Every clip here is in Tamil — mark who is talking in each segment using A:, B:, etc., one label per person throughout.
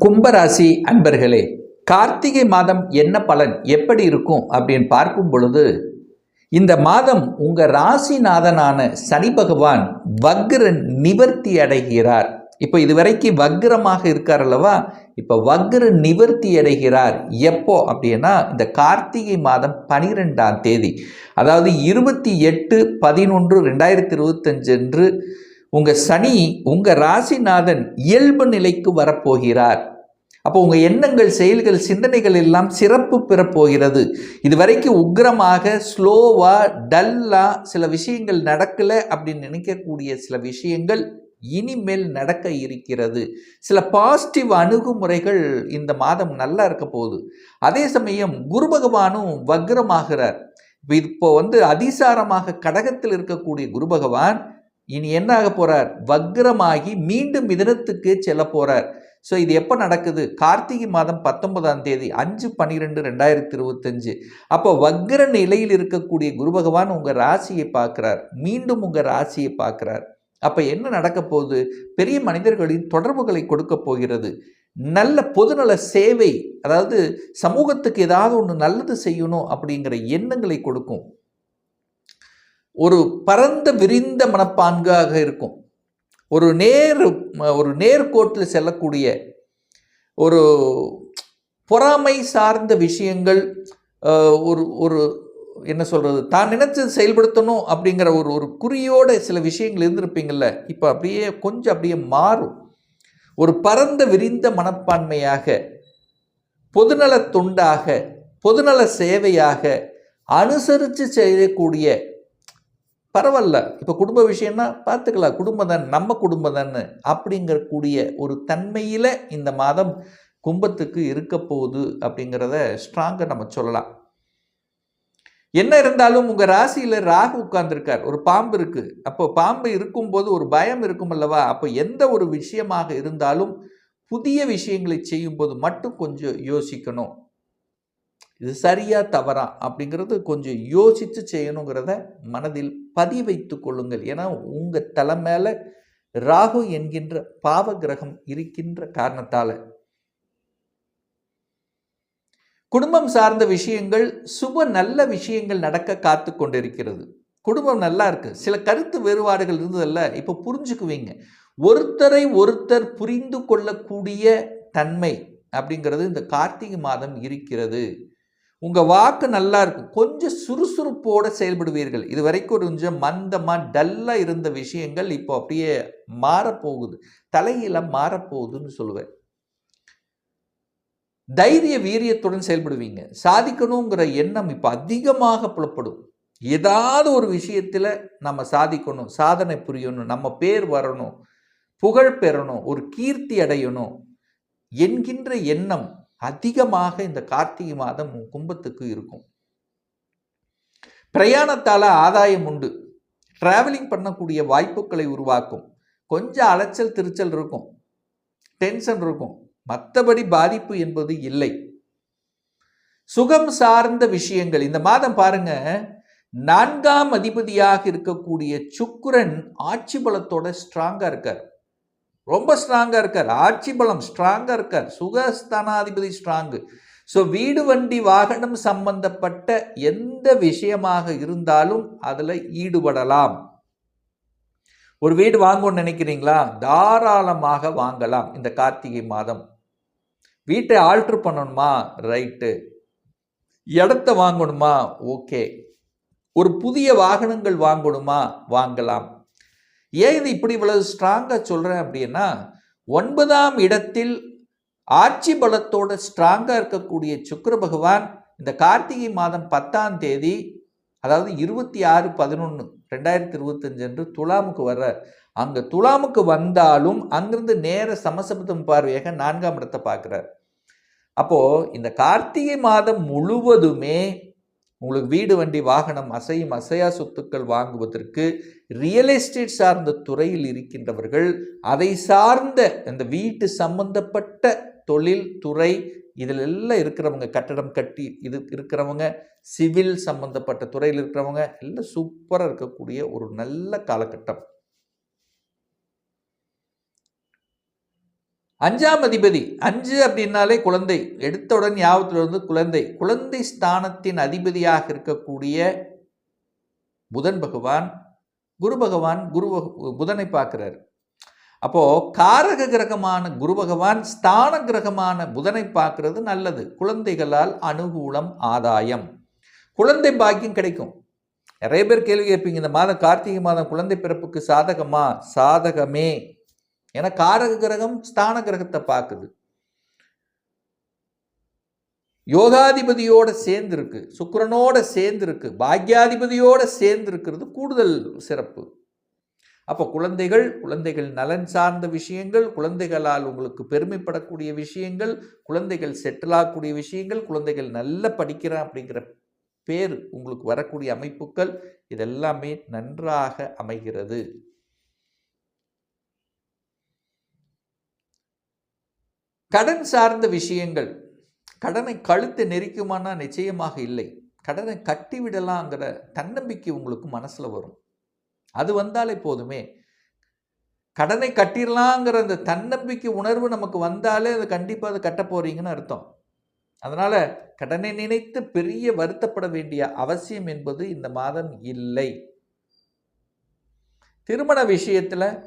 A: கும்பராசி அன்பர்களே கார்த்திகை மாதம் என்ன பலன் எப்படி இருக்கும் அப்படின்னு பார்க்கும் பொழுது இந்த மாதம் உங்கள் ராசிநாதனான சனி பகவான் வக்ரன் நிவர்த்தி அடைகிறார். இப்போ இதுவரைக்கும் வக்ரமாக இருக்கார் அல்லவா? இப்போ வக்ர நிவர்த்தி அடைகிறார். எப்போ? அப்படின்னா இந்த கார்த்திகை மாதம் பனிரெண்டாம் தேதி. அதாவது இருபத்தி எட்டு பதினொன்று ரெண்டாயிரத்தி இருபத்தஞ்சு அன்று உங்கள் சனி உங்கள் ராசிநாதன் இயல்பு நிலைக்கு வரப்போகிறார். அப்போ உங்கள் எண்ணங்கள் செயல்கள் சிந்தனைகள் எல்லாம் சிறப்பு பெறப்போகிறது. இதுவரைக்கும் உக்கிரமாக ஸ்லோவாக டல்லாக சில விஷயங்கள் நடக்கல அப்படின்னு நினைக்கக்கூடிய சில விஷயங்கள் இனிமேல் நடக்க இருக்கிறது. சில பாசிட்டிவ் அணுகுமுறைகள் இந்த மாதம் நல்லா இருக்க போகுது. அதே சமயம் குரு பகவானும் வக்ரமாகிறார். இப்போ வந்து அதிசாரமாக கடகத்தில் இருக்கக்கூடிய குரு பகவான் இனி என்ன ஆக போறார்? வக்ரமாகி மீண்டும் மிதனத்துக்கு செல்ல போறார். ஸோ இது எப்போ நடக்குது? கார்த்திகை மாதம் பத்தொன்பதாம் தேதி அஞ்சு பன்னிரெண்டு ரெண்டாயிரத்தி இருபத்தஞ்சு அப்போ வக்ர நிலையில் இருக்கக்கூடிய குரு பகவான் உங்கள் ராசியை பார்க்குறார். மீண்டும் உங்கள் ராசியை பார்க்குறார். அப்போ என்ன நடக்க போகுது? பெரிய மனிதர்களின் தொடர்புகளை கொடுக்க போகிறது. நல்ல பொதுநல சேவை அதாவது சமூகத்துக்கு ஏதாவது ஒன்று நல்லது செய்யணும் அப்படிங்கிற எண்ணங்களை கொடுக்கும். ஒரு பரந்த விரிந்த மனப்பான்காக இருக்கும். ஒரு நேர் ஒரு நேர்கோட்டில் செல்லக்கூடிய ஒரு பொறாமை சார்ந்த விஷயங்கள் ஒரு ஒரு என்ன சொல்கிறது தான் நினச்சி செயல்படுத்தணும் அப்படிங்கிற ஒரு ஒரு குறியோட சில விஷயங்கள் இருந்திருப்பீங்கள்ல இப்போ அப்படியே கொஞ்சம் அப்படியே மாறும். ஒரு பரந்த விரிந்த மனப்பான்மையாக பொதுநல தொண்டாக பொதுநல சேவையாக அனுசரித்து செய்யக்கூடிய பரவாயில்ல. இப்போ குடும்ப விஷயம்னா பார்த்துக்கலாம். குடும்பம் தான் நம்ம குடும்பம் தானே அப்படிங்கக்கூடிய ஒரு தன்மையில் இந்த மாதம் கும்பத்துக்கு இருக்க போகுது அப்படிங்கிறத ஸ்ட்ராங்காக நம்ம சொல்லலாம். என்ன இருந்தாலும் உங்கள் ராசியில் ராகு உட்கார்ந்துருக்கார். ஒரு பாம்பு இருக்குது அப்போ பாம்பு இருக்கும்போது ஒரு பயம் இருக்கும் அல்லவா? அப்போ எந்த ஒரு விஷயமாக இருந்தாலும் புதிய விஷயங்களை செய்யும்போது மட்டும் கொஞ்சம் யோசிக்கணும். இது சரியாக தவறா அப்படிங்கிறது கொஞ்சம் யோசித்து செய்யணுங்கிறத மனதில் பதிவைத்து கொள்ளுங்கள். ஏன்னா உங்கள் தலை மேலே ராகு என்கின்ற பாவ கிரகம் இருக்கின்ற காரணத்தால். குடும்பம் சார்ந்த விஷயங்கள் சுப நல்ல விஷயங்கள் நடக்க காத்து கொண்டிருக்கிறது. குடும்பம் நல்லா இருக்கு. சில கருத்து வேறுபாடுகள் இருந்ததல்ல. இப்போ புரிஞ்சுக்குவீங்க. ஒருத்தரை ஒருத்தர் புரிந்து கொள்ளக்கூடிய தன்மை அப்படிங்கிறது இந்த கார்த்திகை மாதம் இருக்கிறது. உங்கள் வாக்கு நல்லா இருக்கும். கொஞ்சம் சுறுசுறுப்போடு செயல்படுவீர்கள். இது வரைக்கும் கொஞ்சம் மந்தமாக டல்லாக இருந்த விஷயங்கள் இப்போ அப்படியே மாறப்போகுது. தலையில மாறப்போகுதுன்னு சொல்லுவேன். தைரிய வீரியத்துடன் செயல்படுவீங்க. சாதிக்கணுங்கிற எண்ணம் இப்போ அதிகமாக புலப்படும். ஏதாவது ஒரு விஷயத்தில் நம்ம சாதிக்கணும் சாதனை புரியணும் நம்ம பேர் வரணும் புகழ் பெறணும் ஒரு கீர்த்தி அடையணும் என்கின்ற எண்ணம் அதிகமாக இந்த கார்த்திகை மாதம் கும்பத்துக்கு இருக்கும். பிரயாணத்தால் ஆதாயம் உண்டு. டிராவலிங் பண்ணக்கூடிய வாய்ப்புகளை உருவாக்கும். கொஞ்சம் அலைச்சல் திருச்சல் இருக்கும். டென்ஷன் இருக்கும். மற்றபடி பாதிப்பு என்பது இல்லை. சுகம் சார்ந்த விஷயங்கள். இந்த மாதம் பாருங்க. நான்காம் அதிபதியாக இருக்கக்கூடிய சுக்குரன் ஆட்சி பலத்தோட ஸ்ட்ராங்காக இருக்கார். ரொம்ப ஸ்ட்ராங்காக இருக்கார். ஆட்சி பலம் ஸ்ட்ராங்காக இருக்கார். சுகஸ்தானாதிபதி ஸ்ட்ராங்கு ஸோ வீடு வண்டி வாகனம் சம்பந்தப்பட்ட எந்த விஷயமாக இருந்தாலும் அதில் ஈடுபடலாம். ஒரு வீடு வாங்கணும்னு நினைக்கிறீங்களா? தாராளமாக வாங்கலாம் இந்த கார்த்திகை மாதம். வீட்டை ஆல்ட்ரு பண்ணணுமா? ரைட்டு இடத்த வாங்கணுமா? ஓகே ஒரு புதிய வாகனங்கள் வாங்கணுமா? வாங்கலாம். ஏன் இது இப்படி இவ்வளவு ஸ்ட்ராங்காக சொல்கிறேன் அப்படின்னா ஒன்பதாம் இடத்தில் ஆட்சி பலத்தோட ஸ்ட்ராங்காக இருக்கக்கூடிய சுக்கர பகவான் இந்த கார்த்திகை மாதம் பத்தாம் தேதி அதாவது இருபத்தி ஆறு பதினொன்று ரெண்டாயிரத்தி இருபத்தஞ்சு அன்று துலாமுக்கு வர்றார். அங்கே துலாமுக்கு வந்தாலும் அங்கிருந்து நேர சமசபதம் பார்வையாக நான்காம் இடத்தை பார்க்குறார். அப்போது இந்த கார்த்திகை மாதம் முழுவதுமே உங்களுக்கு வீடு வண்டி வாகனம் அசையும் அசையா சொத்துக்கள் வாங்குவதற்கு ரியல் எஸ்டேட் சார்ந்த துறையில் இருக்கின்றவர்கள் அதை சார்ந்த அந்த வீட்டு சம்பந்தப்பட்ட தொழில் துறை இதில் எல்லாம் இருக்கிறவங்க கட்டடம் கட்டி இது இருக்கிறவங்க சிவில் சம்பந்தப்பட்ட துறையில் இருக்கிறவங்க எல்லாம் சூப்பராக இருக்கக்கூடிய ஒரு நல்ல காலகட்டம். அஞ்சாம் அதிபதி அஞ்சு அப்படின்னாலே குழந்தை. எடுத்தவுடன் ஞாபகத்தில் வந்து குழந்தை. குழந்தை ஸ்தானத்தின் அதிபதியாக இருக்கக்கூடிய புதன் பகவான் குரு பகவான் குரு புதனை பார்க்கிறார். அப்போது காரக கிரகமான குரு பகவான் ஸ்தான கிரகமான புதனை பார்க்கறது நல்லது. குழந்தைகளால் அனுகூலம் ஆதாயம். குழந்தை பாக்கியம் கிடைக்கும். நிறைய பேர் கேள்வி கேட்பீங்க இந்த மாதம் கார்த்திகை மாதம் குழந்தை பிறப்புக்கு சாதகமா? சாதகமே. ஏன்னா காரக கிரகம் ஸ்தான கிரகத்தை பார்க்குது. யோகாதிபதியோட சேர்ந்துருக்கு சுக்கரனோட சேர்ந்துருக்கு பாக்யாதிபதியோட சேர்ந்துருக்கிறது கூடுதல் சிறப்பு. அப்போ குழந்தைகள் குழந்தைகள் நலன் சார்ந்த விஷயங்கள் குழந்தைகளால் உங்களுக்கு பெருமைப்படக்கூடிய விஷயங்கள் குழந்தைகள் செட்டில் ஆகக்கூடிய விஷயங்கள் குழந்தைகள் நல்லா படிக்கிறான் அப்படிங்கிற பேர் உங்களுக்கு வரக்கூடிய அமைப்புகள் இதெல்லாமே நன்றாக அமைகிறது. கடன் சார்ந்த விஷயங்கள். கடனை கழுத்து நெரிக்குமானா நிச்சயமாக இல்லை. கடனை கட்டிவிடலாங்கிற தன்னம்பிக்கை உங்களுக்கு மனசில் வரும். அது வந்தாலே போதுமே. கடனை கட்டிடலாங்கிற அந்த தன்னம்பிக்கை உணர்வு நமக்கு வந்தாலே அது கண்டிப்பாக அதை கட்ட போகிறீங்கன்னு அர்த்தம். அதனால் கடனை நினைத்து பெரிய வருத்தப்பட வேண்டிய அவசியம் என்பது இந்த மாதம் இல்லை. திருமண விஷயத்தில்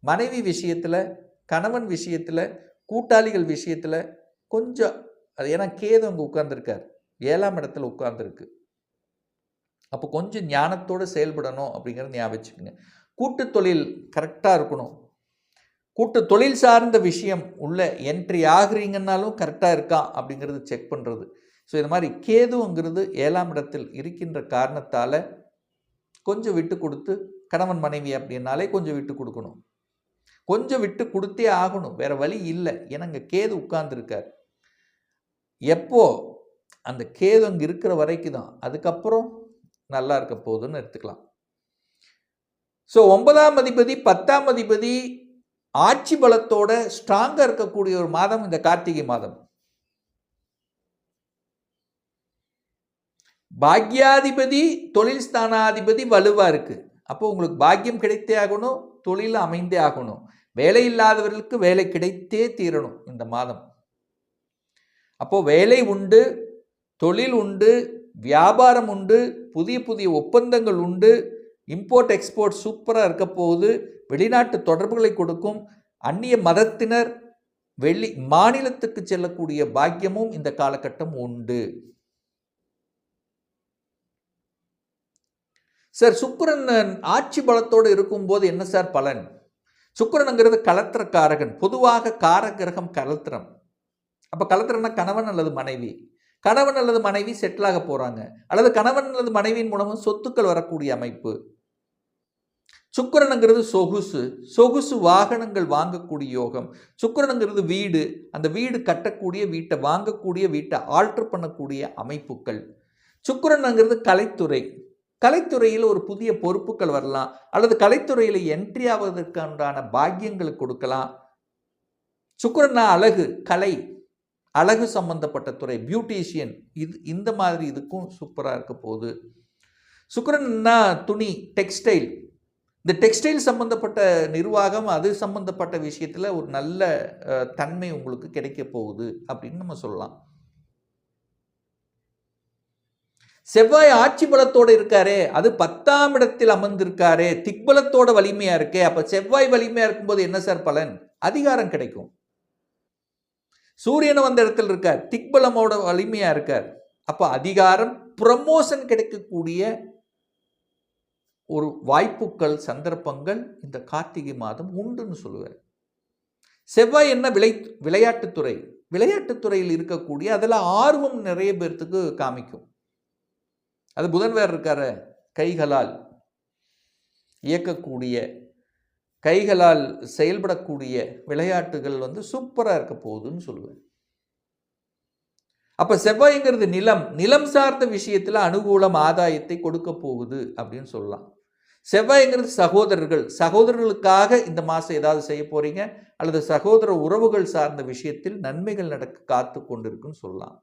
A: மனைவி விஷயத்தில் கணவன் விஷயத்தில் கூட்டாளிகள் விஷயத்தில் கொஞ்சம் அது ஏன்னா கேது அங்கே உட்கார்ந்துருக்கார். ஏழாம் இடத்துல உட்கார்ந்துருக்கு. அப்போ கொஞ்சம் ஞானத்தோடு செயல்படணும் அப்படிங்கிறத ஞாபகம் வச்சுக்கோங்க. கூட்டு தொழில் கரெக்டாக இருக்கணும். கூட்டு தொழில் சார்ந்த விஷயம் உள்ள என்ட்ரி ஆகுறீங்கன்னாலும் கரெக்டாக இருக்கா அப்படிங்கிறது செக் பண்ணுறது ஸோ இது மாதிரி கேதுங்கிறது ஏழாம் இடத்தில் இருக்கின்ற காரணத்தால் கொஞ்சம் விட்டு கொடுத்து கணவன் மனைவி அப்படின்னாலே கொஞ்சம் விட்டு கொடுக்கணும். கொஞ்சம் விட்டு கொடுத்தே ஆகணும். வேற வழி இல்லை. ஏன்னா அங்கே கேது உட்கார்ந்துருக்கார். எப்போ? அந்த கேது அங்கே இருக்கிற வரைக்கும் தான் அதுக்கப்புறம் நல்லா இருக்க போகுதுன்னு எடுத்துக்கலாம். ஸோ ஒன்பதாம் அதிபதி பத்தாம் அதிபதி ஆட்சி பலத்தோட ஸ்ட்ராங்காக இருக்கக்கூடிய ஒரு மாதம் இந்த கார்த்திகை மாதம். பாக்யாதிபதி தொழில் ஸ்தானாதிபதி வலுவாக இருக்குது அப்போ உங்களுக்கு பாக்கியம் கிடைத்தே ஆகணும் தொழில் அமைந்தே ஆகணும். வேலை இல்லாதவர்களுக்கு வேலை கிடைத்தே தீரணும் இந்த மாதம். அப்போ வேலை உண்டு தொழில் உண்டு வியாபாரம் உண்டு புதிய புதிய ஒப்பந்தங்கள் உண்டு இம்போர்ட் எக்ஸ்போர்ட் சூப்பராக இருக்க போகுது வெளிநாட்டு தொடர்புகளை கொடுக்கும் அந்நிய மதத்தினர் வெளி மாநிலத்துக்கு செல்லக்கூடிய பாக்கியமும் இந்த காலகட்டம் உண்டு. சார் சுக்கிரன் ஆட்சி பலத்தோடு இருக்கும்போது என்ன சார் பலன்? சுக்கிரனுங்கிறது கலத்திர காரகன் பொதுவாக காரகிரகம் கலத்திரம். அப்போ கலத்திரம்னா கணவன் அல்லது மனைவி. கணவன் அல்லது மனைவி செட்டில் ஆக போகிறாங்க அல்லது கணவன் அல்லது மனைவியின் மூலமும் சொத்துக்கள் வரக்கூடிய அமைப்பு. சுக்கிரனுங்கிறது சொகுசு. சொகுசு வாகனங்கள் வாங்கக்கூடிய யோகம். சுக்கிரனுங்கிறது வீடு. அந்த வீடு கட்டக்கூடிய வீட்டை வாங்கக்கூடிய வீட்டை ஆல்டர் பண்ணக்கூடிய அமைப்புகள். சுக்கிரனுங்கிறது கலைத்துறை. கலைத்துறையில் ஒரு புதிய பொறுப்புகள் வரலாம். அல்லது கலைத்துறையில் என்ட்ரி ஆவதற்கான பாக்கியங்கள் கொடுக்கலாம். சுக்கரனா அழகு கலை அழகு சம்பந்தப்பட்ட துறை பியூட்டிஷியன் இது இந்த மாதிரி இதுக்கும் சூப்பராக இருக்க போகுது. சுக்கரன்னா துணி டெக்ஸ்டைல் இந்த டெக்ஸ்டைல் சம்பந்தப்பட்ட நிர்வாகம் அது சம்பந்தப்பட்ட விஷயத்தில் ஒரு நல்ல தன்மை உங்களுக்கு கிடைக்க போகுது அப்படின்னு நம்ம சொல்லலாம். செவ்வாய் ஆட்சி பலத்தோடு இருக்காரே அது பத்தாம் இடத்தில் அமர்ந்திருக்காரே திக்பலத்தோட வலிமையாக இருக்கே அப்போ செவ்வாய் வலிமையாக இருக்கும்போது என்ன சார் பலன்? அதிகாரம் கிடைக்கும். சூரியன் வந்த இடத்துல இருக்கார் திக்பலமோட வலிமையாக இருக்கார். அப்போ அதிகாரம் ப்ரமோஷன் கிடைக்கக்கூடிய ஒரு வாய்ப்புகள் சந்தர்ப்பங்கள் இந்த கார்த்திகை மாதம் உண்டுன்னு சொல்லுவார். செவ்வாய் என்ன விளை விளையாட்டுத்துறை? விளையாட்டுத்துறையில் இருக்கக்கூடிய அதில் ஆர்வம் நிறைய பேர்த்துக்கு காமிக்கும். அது புதன் வேறு இருக்கார கைகளால் இயக்கக்கூடிய கைகளால் செயல்படக்கூடிய விளையாட்டுகள் வந்து சூப்பராக இருக்க போகுதுன்னு சொல்லுவேன். அப்போ செவ்வாய்ங்கிறது நிலம் நிலம் சார்ந்த விஷயத்தில் அனுகூலம் ஆதாயத்தை கொடுக்க போகுது அப்படின்னு சொல்லலாம். செவ்வாய்ங்கிறது சகோதரர்கள் சகோதரர்களுக்காக இந்த மாதம் ஏதாவது செய்ய போகிறீங்க அல்லது சகோதர உறவுகள் சார்ந்த விஷயத்தில் நன்மைகள் நடக்க காத்து கொண்டிருக்குன்னு சொல்லலாம்.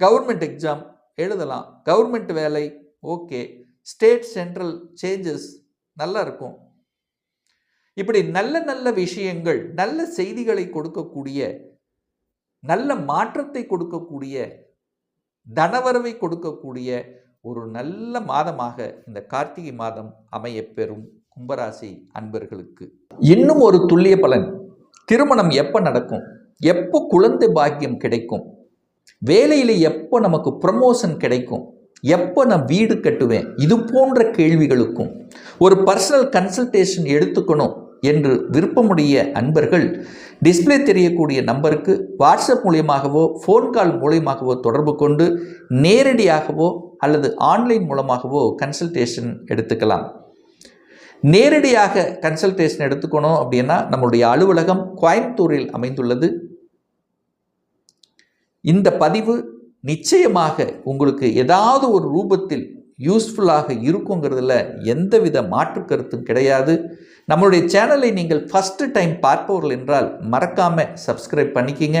A: கவர்மெண்ட் எக்ஸாம் எழுதலாம். கவர்மெண்ட் வேலை ஓகே. ஸ்டேட் சென்ட்ரல் சேஞ்சஸ் நல்லா இருக்கும். இப்படி நல்ல நல்ல விஷயங்கள் நல்ல செய்திகளை கொடுக்கக்கூடிய நல்ல மாற்றத்தை கொடுக்கக்கூடிய தனவரவை கொடுக்கக்கூடிய ஒரு நல்ல மாதமாக இந்த கார்த்திகை மாதம் அமையப்பெறும் கும்பராசி அன்பர்களுக்கு. இன்னும் ஒரு துல்லிய பலன். திருமணம் எப்போ நடக்கும்? எப்போ குழந்தை பாக்கியம் கிடைக்கும்? வேலையில் எப்போ நமக்கு ப்ரமோஷன் கிடைக்கும்? எப்போ நான் வீடு கட்டுவேன்? இது போன்ற கேள்விகளுக்கும் ஒரு பர்சனல் கன்சல்டேஷன் எடுத்துக்கணும் என்று விருப்பமுடைய அன்பர்கள் டிஸ்ப்ளே தெரியக்கூடிய நம்பருக்கு வாட்ஸ்அப் மூலியமாகவோ ஃபோன் கால் மூலியமாகவோ தொடர்பு கொண்டு நேரடியாகவோ அல்லது ஆன்லைன் மூலமாகவோ கன்சல்டேஷன் எடுத்துக்கலாம். நேரடியாக கன்சல்டேஷன் எடுத்துக்கணும் அப்படின்னா நம்மளுடைய அலுவலகம் கோயம்புத்தூரில் அமைந்துள்ளது. இந்த பதிவு நிச்சயமாக உங்களுக்கு ஏதாவது ஒரு ரூபத்தில் யூஸ்ஃபுல்லாக இருக்குங்கிறதுல எந்தவித மாற்று கருத்தும் கிடையாது. நம்மளுடைய சேனலை நீங்கள் ஃபஸ்ட்டு டைம் பார்ப்பவர்கள் என்றால் மறக்காமல் சப்ஸ்கிரைப் பண்ணிக்கிங்க.